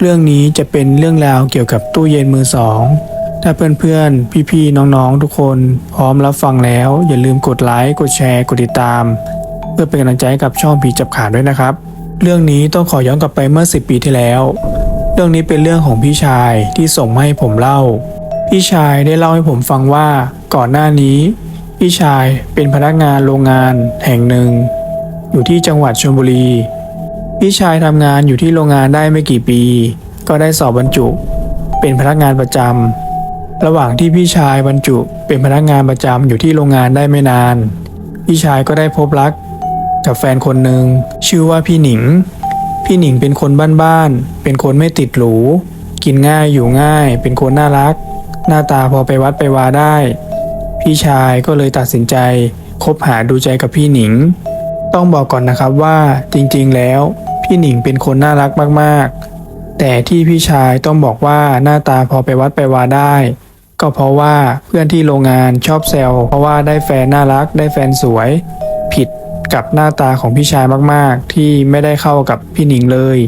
เรื่องนี้จะเป็นเรื่องราวเกี่ยวกับตู้เย็นมือสอง ถ้าเพื่อนๆ พี่ๆ น้องๆ ทุกคนพร้อมรับฟังแล้ว อย่าลืมกดไลค์ กดแชร์ กดติดตาม เพื่อเป็นกำลังใจกับช่องผีจับขาดด้วยนะครับ เรื่องนี้ต้องขอย้อนกลับไปเมื่อ 10 ปีที่แล้ว เรื่องนี้เป็นเรื่องของพี่ชายที่ส่งมาให้ผมเล่า พี่ชายได้เล่าให้ผมฟังว่าก่อนหน้านี้ พี่ชายเป็นพนักงานโรงงานแห่งหนึ่ง อยู่ที่จังหวัดชลบุรี พี่ชายทำงานอยู่ที่โรงงานได้ไม่กี่ปี ก็ได้สอบบรรจุ เป็นพนักงานประจำระหว่างที่พี่ชายบรรจุเป็นพนักงานประจำอยู่ที่โรงงานได้ไม่นาน พี่ชายก็ได้พบรัก กับแฟนคนหนึ่งชื่อว่าพี่หนิง พี่หนิงเป็นคนบ้านๆเป็นคนไม่ติดหรูกินง่ายอยู่ง่าย เป็นคนน่ารัก หน้าตาพอไปวัดไปวาได้ พี่ชายก็เลยตัดสินใจคบหาดูใจกับพี่หนิง ต้องบอกก่อนนะครับว่าจริงๆแล้ว พี่หนิงเป็นคนน่ารักมากๆ แต่ที่พี่ชายต้องบอกว่าหน้าตาพอไปวัดไปวาได้ ก็เพราะว่าเพื่อนที่โรงงานชอบแซวเพราะว่าได้แฟนน่ารักได้แฟนสวย ผิดกับหน้าตาของพี่ชายมากๆ ที่ไม่ได้เข้ากับพี่หนิงเลย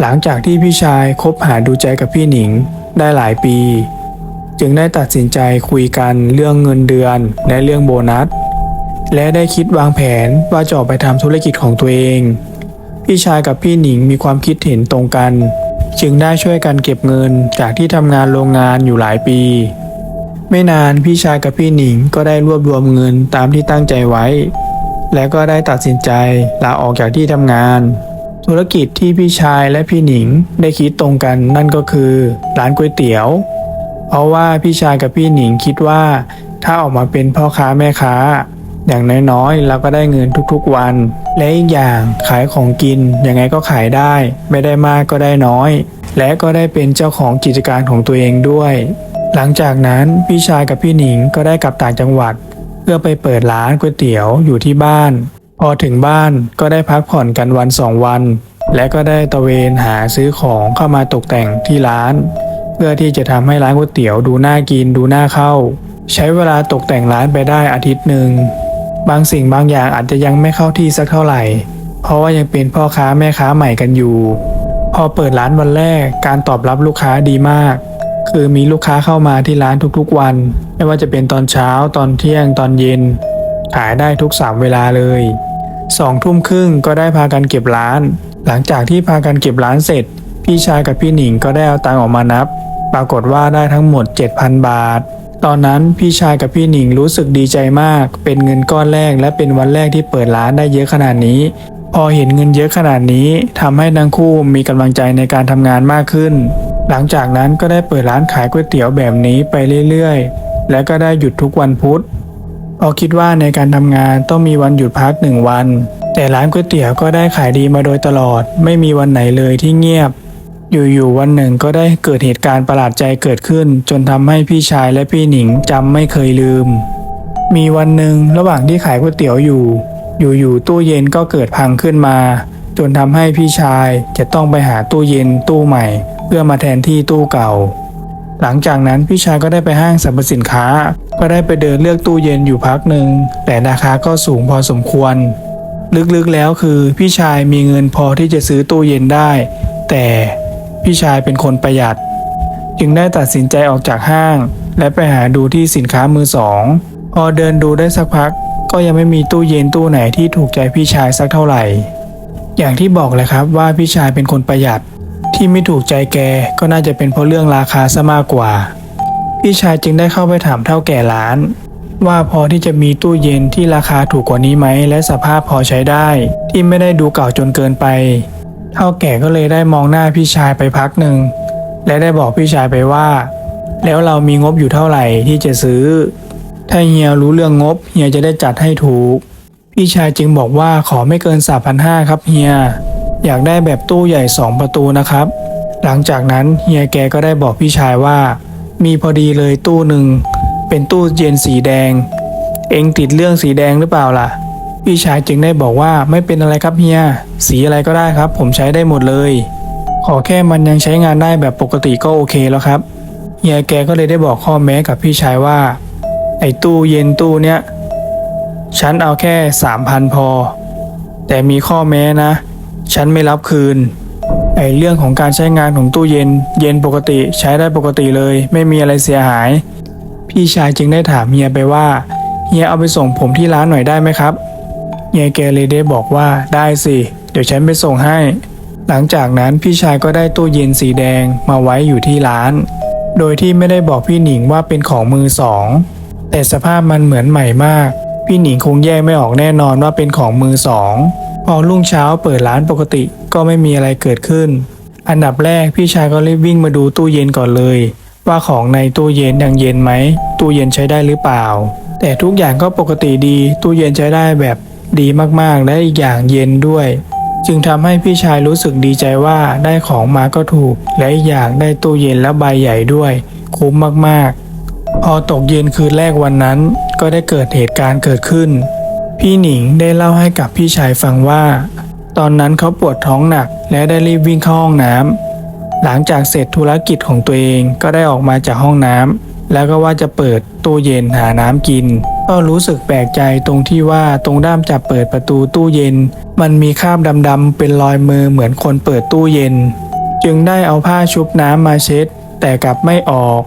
หลังจากที่พี่ชายคบหาดูใจกับพี่หนิงได้หลายปี จึงได้ตัดสินใจคุยกันเรื่องเงินเดือนและเรื่องโบนัส และได้คิดวางแผนว่าจะออกไปทำธุรกิจของตัวเอง พี่ชายกับพี่หนิงมีความคิดเห็นตรงกัน จึงได้ช่วยกันเก็บเงินจากที่ทำงานโรงงานอยู่หลายปี ไม่นานพี่ชายกับพี่หนิงก็ได้รวบรวมเงินตามที่ตั้งใจไว้ และก็ได้ตัดสินใจลาออกจากที่ทำงาน ธุรกิจที่พี่ชายและพี่หนิงได้คิดตรงกันนั่นก็คือร้านก๋วยเตี๋ยว เพราะว่าพี่ชายกับพี่หนิงคิดว่า ถ้าออกมาเป็นพ่อค้าแม่ค้า อย่างน้อยๆเราก็ได้เงินทุกๆวัน และอีกอย่างขายของกินยังไงก็ขายได้ ไม่ได้มากก็ได้น้อย และก็ได้เป็นเจ้าของกิจการของตัวเองด้วย หลังจากนั้นพี่ชายกับพี่หนิงก็ได้กลับต่างจังหวัด เพื่อไปเปิดร้านก๋วยเตี๋ยวอยู่ที่บ้าน พอถึงบ้านก็ได้พักผ่อนกันวันสองวัน และก็ได้ตระเวนหาซื้อของเข้ามาตกแต่งที่ร้าน เพื่อที่จะทำให้ร้านก๋วยเตี๋ยวดูน่ากินดูน่าเข้า ใช้เวลาตกแต่งร้านไปได้อาทิตย์หนึ่ง บางสิ่งบางอย่างอาจจะยังไม่เข้าที่สักเท่าไหร่ เพราะว่ายังเป็นพ่อค้าแม่ค้าใหม่กันอยู่ พอเปิดร้านวันแรกการตอบรับลูกค้าดีมาก คือมีลูกค้าเข้ามาที่ร้านทุกๆวัน ไม่ว่าจะเป็นตอนเช้าตอนเที่ยงตอนเย็น ขายได้ทุกสามเวลาเลยสองทุ่มครึ่งก็ได้พากันเก็บร้าน หลังจากที่พากันเก็บร้านเสร็จ พี่ชายกับพี่หนิงก็ได้เอาตังออกมานับ ปรากฏว่าได้ทั้งหมด 7,000 บาท ตอนนั้นพี่ชายกับพี่หนิงรู้สึกดีใจมาก เป็นเงินก้อนแรก และเป็นวันแรกที่เปิดร้านได้เยอะขนาดนี้ พอเห็นเงินเยอะขนาดนี้ทำให้ทั้งคู่มีกำลังใจในการทำงานมากขึ้น หลังจากนั้นก็ได้เปิดร้านขายก๋วยเตี๋ยวแบบนี้ไปเรื่อยๆ และก็ได้หยุดทุกวันพุธพอคิดว่าในการทำงานต้องมีวันหยุดพักหนึ่งวัน แต่ร้านก๋วยเตี๋ยวก็ได้ขายดีมาโดยตลอด ไม่มีวันไหนเลยที่เงียบ อยู่ๆวันหนึ่งก็ได้เกิดเหตุการณ์ประหลาดใจเกิดขึ้น จนทำให้พี่ชายและพี่หนิงจำไม่เคยลืม มีวันหนึ่งระหว่างที่ขายก๋วยเตี๋ยวอยู่ อยู่ๆตู้เย็นก็เกิดพังขึ้นมา จนทำให้พี่ชายจะต้องไปหาตู้เย็นตู้ใหม่ เพื่อมาแทนที่ตู้เก่า หลังจากนั้นพี่ชายก็ได้ไปห้างสรรพสินค้า ก็ได้ไปเดินเลือกตู้เย็นอยู่พักหนึ่งแต่ราคาก็สูงพอสมควร ลึกๆแล้วคือพี่ชายมีเงินพอที่จะซื้อตู้เย็นได้ แต่ พี่ชายเป็นคนประหยัด จึงได้ตัดสินใจออกจากห้าง และไปหาดูที่สินค้ามือสอง พอเดินดูได้สักพัก ก็ยังไม่มีตู้เย็นตู้ไหนที่ถูกใจพี่ชายสักเท่าไหร่ อย่างที่บอกเลยครับว่าพี่ชายเป็นคนประหยัด ที่ไม่ถูกใจแกก็น่าจะเป็นเพราะเรื่องราคาซะมากกว่า พี่ชายจึงได้เข้าไปถามเท่าแก่ร้าน ว่าพอที่จะมีตู้เย็นที่ราคาถูกกว่านี้ไหมและสภาพพอใช้ได้ ที่ไม่ได้ดูเก่าจนเกินไป เท่าแก่ก็เลยได้มองหน้าพี่ชายไปพักหนึ่ง และได้บอกพี่ชายไปว่า แล้วเรามีงบอยู่เท่าไหร่ที่จะซื้อ ถ้าเฮียรู้เรื่องงบเฮียจะได้จัดให้ถูก พี่ชายจึงบอกว่าขอไม่เกิน 3,500 ครับเฮีย อยากได้แบบตู้ใหญ่ 2 ประตูนะครับ หลังจากนั้นเฮียแกก็ได้บอกพี่ชายว่า มีพอดีเลยตู้หนึ่งเป็นตู้เย็นสีแดง เองติดเรื่องสีแดงหรือเปล่าล่ะ พี่ชายจึงได้บอกว่าไม่เป็นอะไรครับเฮีย สีอะไรก็ได้ครับ ผมใช้ได้หมดเลย ขอแค่มันยังใช้งานได้แบบปกติก็โอเคแล้วครับเฮียแกก็เลยได้บอกข้อแม้กับพี่ชายว่า ไอ้ตู้เย็นตู้เนี้ยฉันเอาแค่สามพันพอ แต่มีข้อแม้นะ ฉันไม่รับคืน ไอไอเรื่องของการใช้งานของตู้เย็น เย็นปกติใช้ได้ปกติเลย ไม่มีอะไรเสียหาย พี่ชายจึงได้ถามเฮียไปว่าเฮียเอาไปส่งผมที่ร้านหน่อยได้ไหมครับ เยแกเลยได้บอกว่าได้สิ เดี๋ยวฉันไปส่งให้ หลังจากนั้นพี่ชายก็ได้ตู้เย็นสีแดงมาไว้อยู่ที่ร้าน โดยที่ไม่ได้บอกพี่หนิงว่าเป็นของมือสอง แต่สภาพมันเหมือนใหม่มาก พี่หนิงคงแยกไม่ออกแน่นอนว่าเป็นของมือสอง พอรุ่งเช้าเปิดร้านปกติก็ไม่มีอะไรเกิดขึ้น อันดับแรกพี่ชายก็รีบวิ่งมาดูตู้เย็นก่อนเลย ว่าของในตู้เย็นยังเย็นไหมตู้เย็นใช้ได้หรือเปล่า แต่ทุกอย่างก็ปกติดีตู้เย็นใช้ได้แบบ ดีมากๆ และอีกอย่างเย็นด้วย จึงทำให้พี่ชายรู้สึกดีใจว่าได้ของมาก็ถูก และอีกอย่างได้ตู้เย็นและใบใหญ่ด้วย คุ้มมากๆ พอตกเย็นคืนแรกวันนั้น ก็ได้เกิดเหตุการณ์เกิดขึ้น พี่หนิงได้เล่าให้กับพี่ชายฟังว่า ตอนนั้นเขาปวดท้องหนัก และได้รีบวิ่งเข้าห้องน้ำหลังจากเสร็จธุรกิจของตัวเองก็ได้ออกมาจากห้องน้ำแล้วก็ว่าจะเปิด ตู้เย็นหาน้ำกิน ก็รู้สึกแปลกใจตรงที่ว่าตรงด้ามจับเปิดประตูตู้เย็น มันมีคราบดำๆเป็นรอยมือเหมือนคนเปิดตู้เย็น จึงได้เอาผ้าชุบน้ำมาเช็ด แต่กลับไม่ออก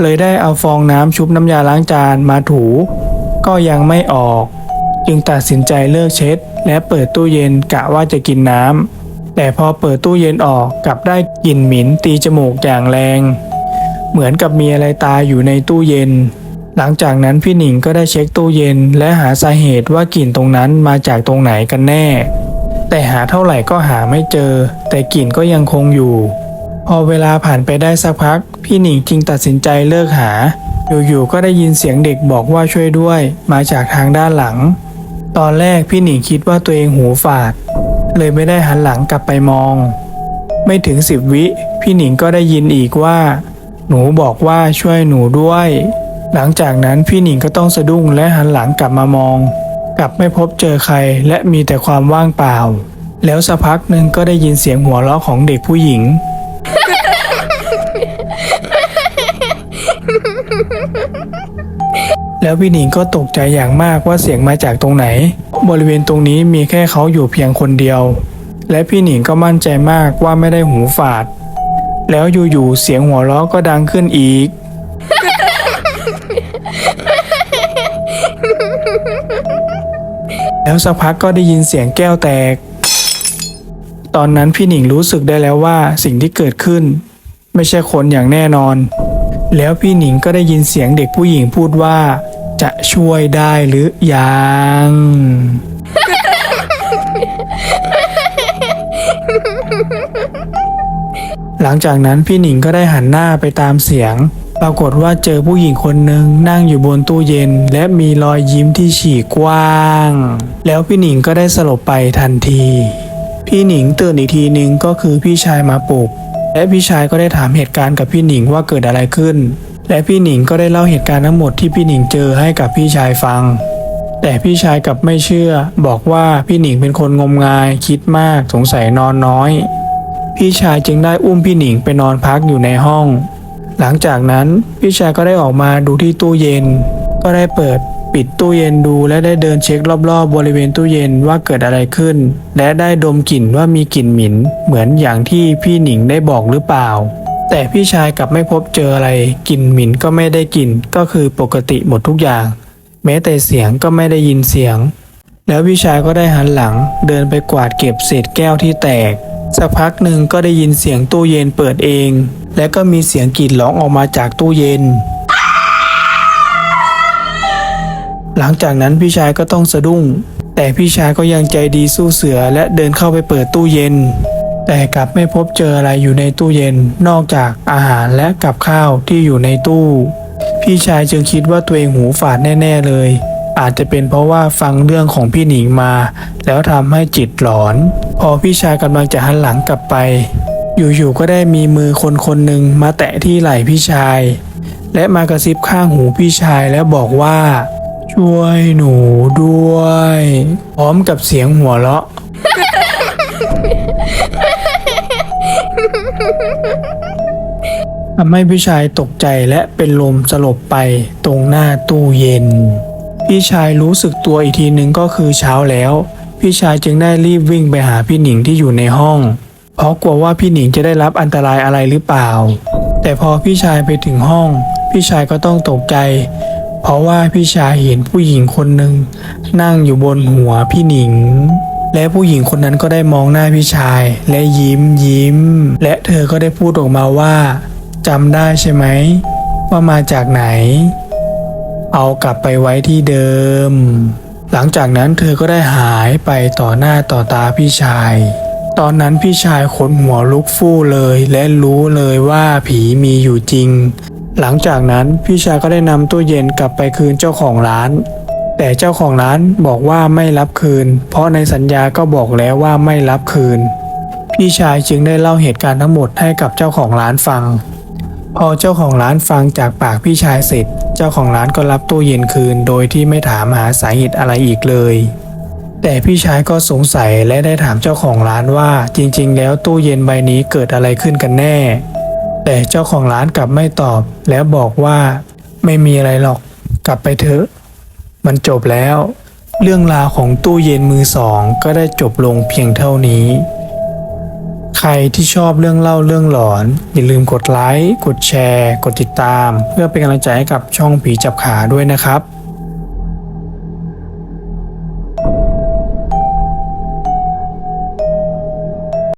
เลยได้เอาฟองน้ำชุบน้ำยาล้างจานมาถู ก็ยังไม่ออก จึงตัดสินใจเลิกเช็ด และเปิดตู้เย็นกะว่าจะกินน้ำแต่พอเปิดตู้เย็นออกกลับได้กลิ่นหมิ่นตีจมูกอย่างแรงเหมือนกับมีอะไรตายอยู่ในตู้เย็น หลังจากนั้นพี่หนิงก็ได้เช็คตู้เย็น และหาสาเหตุว่ากลิ่นตรงนั้นมาจากตรงไหนกันแน่ แต่หาเท่าไหร่ก็หาไม่เจอ แต่กลิ่นก็ยังคงอยู่ พอเวลาผ่านไปได้สักพัก พี่หนิงจึงตัดสินใจเลิกหา อยู่ๆก็ได้ยินเสียงเด็กบอกว่าช่วยด้วย มาจากทางด้านหลัง ตอนแรกพี่หนิงคิดว่าตัวเองหูฝาด เลยไม่ได้หันหลังกลับไปมอง ไม่ถึงสิบวิ พี่หนิงก็ได้ยินอีกว่า หนูบอกว่าช่วยหนูด้วย หลังจากนั้นพี่หนิงก็ต้องสะดุ้งและหันหลังกลับมามอง กลับไม่พบเจอใครและมีแต่ความว่างเปล่า แล้วสักพักหนึ่งก็ได้ยินเสียงหัวเราะของเด็กผู้หญิง แล้วพี่หนิงก็ตกใจอย่างมากว่าเสียงมาจากตรงไหน บริเวณตรงนี้มีแค่เขาอยู่เพียงคนเดียว และพี่หนิงก็มั่นใจมากว่าไม่ได้หูฝาด แล้วอยู่ๆเสียงหัวเราะก็ดังขึ้นอีก แล้วสักพักก็ได้ยินเสียงแก้วแตก ตอนนั้นพี่หนิงรู้สึกได้แล้วว่าสิ่งที่เกิดขึ้น ไม่ใช่คนอย่างแน่นอน แล้วพี่หนิงก็ได้ยินเสียงเด็กผู้หญิงพูดว่า จะช่วยได้หรือยังหลังจากนั้นพี่หนิงก็ได้หันหน้าไปตามเสียง ปรากฏว่าเจอผู้หญิงคนหนึ่งนั่งอยู่บนตู้เย็น และมีรอยยิ้มที่ฉีกกว้าง แล้วพี่หนิงก็ได้สลบไปทันที พี่หนิงตื่นอีกทีหนึ่งก็คือพี่ชายมาปลุก และพี่ชายก็ได้ถามเหตุการณ์กับพี่หนิงว่าเกิดอะไรขึ้น และพี่หนิงก็ได้เล่าเหตุการณ์ทั้งหมดที่พี่หนิงเจอให้กับพี่ชายฟัง แต่พี่ชายกลับไม่เชื่อ บอกว่าพี่หนิงเป็นคนงมงายคิดมากสงสัยนอนน้อย พี่ชายจึงได้อุ้มพี่หนิงไปนอนพักอยู่ในห้อง หลังจากนั้นพี่ชายก็ได้ออกมาดูที่ตู้เย็น ก็ได้เปิดปิดตู้เย็นดูและได้เดินเช็ครอบๆบริเวณตู้เย็นว่าเกิดอะไรขึ้น และได้ดมกลิ่นว่ามีกลิ่นหมิ่น เหมือนอย่างที่พี่หนิงได้บอกหรือเปล่า แต่พี่ชายกลับไม่พบเจออะไรกลิ่นหมิ่นก็ไม่ได้กลิ่นก็คือปกติหมดทุกอย่าง แม้แต่เสียงก็ไม่ได้ยินเสียง แล้วพี่ชายก็ได้หันหลัง เดินไปกวาดเก็บเศษแก้วที่แตก สักพักหนึ่งก็ได้ยินเสียงตู้เย็นเปิดเอง และก็มีเสียงกรีดร้องออกมาจากตู้เย็น หลังจากนั้นพี่ชายก็ต้องสะดุ้ง แต่พี่ชายก็ยังใจดีสู้เสือและเดินเข้าไปเปิดตู้เย็น แต่กลับไม่พบเจออะไรอยู่ในตู้เย็น นอกจากอาหารและกับข้าวที่อยู่ในตู้ พี่ชายจึงคิดว่าตัวเองหูฝาดแน่ ๆ เลย อาจจะเป็นเพราะว่าฟังเรื่องของพี่หนิงมา แล้วทำให้จิตหลอน พอพี่ชายกำลังจะหันหลังกลับไป อยู่ๆก็ได้มีมือคนคนหนึ่งมาแตะที่ไหล่พี่ชาย และมากระซิบข้างหูพี่ชายแล้วบอกว่า ช่วยหนูด้วย พร้อมกับเสียงหัวเราะ ทำให้พี่ชายตกใจและเป็นลมสลบไปตรงหน้าตู้เย็น พี่ชายรู้สึกตัวอีกทีหนึ่งก็คือเช้าแล้ว พี่ชายจึงได้รีบวิ่งไปหาพี่หนิงที่อยู่ในห้อง เพราะกลัวว่าพี่หนิงจะได้รับอันตรายอะไรหรือเปล่า แต่พอพี่ชายไปถึงห้อง พี่ชายก็ต้องตกใจ เพราะว่าพี่ชายเห็นผู้หญิงคนหนึ่งนั่งอยู่บนหัวพี่หนิง และผู้หญิงคนนั้นก็ได้มองหน้าพี่ชาย และยิ้มยิ้ม และเธอก็ได้พูดออกมาว่าจำได้ใช่ไหมว่ามาจากไหน เอากลับไปไว้ที่เดิม หลังจากนั้นเธอก็ได้หายไปต่อหน้าต่อตาพี่ชาย ตอนนั้นพี่ชายขนหัวลุกฟู่เลยและรู้เลยว่าผีมีอยู่จริง หลังจากนั้นพี่ชายก็ได้นำตู้เย็นกลับไปคืนเจ้าของร้าน แต่เจ้าของร้านบอกว่าไม่รับคืน เพราะในสัญญาก็บอกแล้วว่าไม่รับคืน พี่ชายจึงได้เล่าเหตุการณ์ทั้งหมดให้กับเจ้าของร้านฟัง พอเจ้าของร้านฟังจากปากพี่ชายเสร็จ เจ้าของร้านก็รับตู้เย็นคืน โดยที่ไม่ถามหาสาเหตุอะไรอีกเลย แต่พี่ชายก็สงสัยและได้ถามเจ้าของร้านว่าจริง ๆ แล้วตู้เย็นใบนี้เกิดอะไรขึ้นกันแน่ แต่เจ้าของร้านกลับไม่ตอบ แล้วบอกว่าไม่มีอะไรหรอก กลับไปเถอะ มันจบแล้ว เรื่องราวของตู้เย็นมือสองก็ได้จบลงเพียงเท่านี้ ใครที่ชอบเรื่องเล่าเรื่องหลอน อย่าลืมกดไลค์กดแชร์ กดติดตาม เพื่อเป็นกำลังใจให้กับช่องผีจับขาด้วยนะครับ